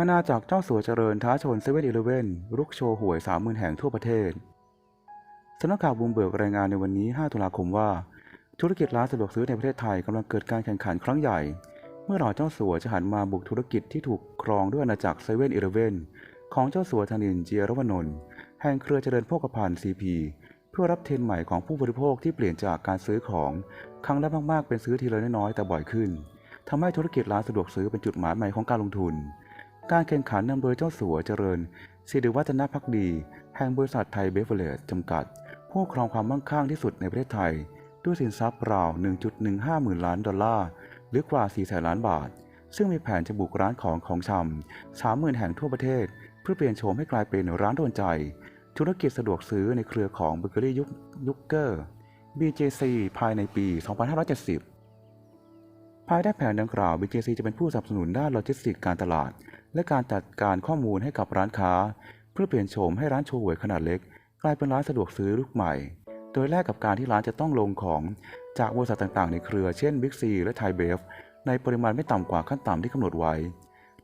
อาณาจักรเจ้าสัวเจริญท้าชนเซเว่นอีเลเว่นรุกโชว์หวยสามหมื่นแห่งทั่วประเทศสำนักข่าวบูมเบิร์กรายงานในวันนี้ 5 ตุลาคมว่า ธุรกิจร้านสะดวกซื้อในประเทศไทยกำลังเกิดการแข่งขันครั้งใหญ่ เมื่อเหล่าเจ้าสัวจะหันมาบุกธุรกิจที่ถูกครองด้วยอาณาจักรเซเว่นอีเลเว่นของเจ้าสัวธนินเจียรวนนท์แห่งเครือเจริญโภคภัณฑ์ซีพีเพื่อรับเทรนใหม่ของผู้บริโภคที่เปลี่ยนจากการซื้อของครั้งละมากๆเป็นซื้อทีละน้อยๆแต่บ่อยขึ้นทำให้ธุรกิจร้านสะดวกซื้อเป็นจุดหมายใหม่ของการลงทุน การแข่งขันนำโดยเจ้าสัวเจริญศิริวัฒนพักดี แห่งบริษัทไทยเบเวอร์เลจจำกัด ผู้ครองความมั่งคั่งที่สุดในประเทศไทย ด้วยสินทรัพย์ราว 1.15 หมื่นล้านดอลลาร์ หรือกว่า 4 แสนล้านบาท ซึ่งมีแผนจะบุกร้านของของชำ 30,000 แห่งทั่วประเทศ เพื่อเปลี่ยนโฉมให้กลายเป็นร้านโดนใจ ธุรกิจสะดวกซื้อในเครือของเบเกอรี่ยุคยุคเกอร์ BJC ภายในปี 2570 ภายใต้แผนดังกล่าว BJC จะเป็นผู้สนับสนุนด้านโลจิสติกส์การตลาด และการจัดการข้อมูลให้กับร้านค้า เพื่อเปลี่ยนโฉมให้ร้านโชว์หวยขนาดเล็ก กลายเป็นร้านสะดวกซื้อลูกใหม่ โดยแลกกับการที่ร้านจะต้องลงของจากบริษัทต่างๆในเครือเช่น Big C และไทยเบฟในปริมาณไม่ต่ำกว่าขั้นต่ำที่กำหนดไว้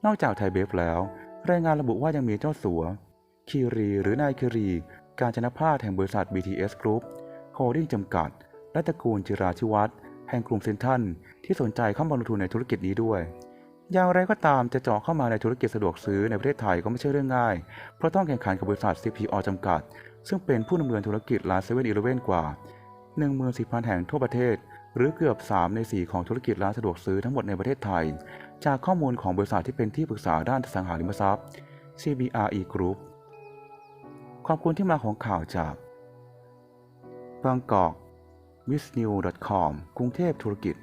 นอกจากไทยเบฟแล้ว รายงานระบุว่ายังมีเจ้าสัวคีรีหรือนายคีรี การจนพาสแห่งบริษัท BTS Group โฮลดิ้งจำกัด และตระกูลจิราชิวัตรแห่งกลุ่มเซนทรัลที่สนใจเข้ามาลงทุนในธุรกิจนี้ด้วย อย่างไรก็ตามจะเจาะเข้ามาในธุรกิจสะดวกซื้อในประเทศไทยก็ไม่ใช่เรื่องง่าย เพราะต้องแข่งขันกับบริษัท CPO จำกัด ซึ่งเป็นผู้ดำเนินธุรกิจร้านเซเว่นอีเลเว่นกว่า 14,000 แห่งทั่วประเทศ หรือเกือบ 3 ใน 4 ของธุรกิจร้านสะดวกซื้อทั้งหมดในประเทศไทย จากข้อมูลของบริษัทที่เป็นที่ปรึกษาด้านสังหาริมทรัพย์ CBRE Group ขอบคุณที่มาของข่าวจากบางกอก w i s n e w c o m กรุงเทพธุรกิจ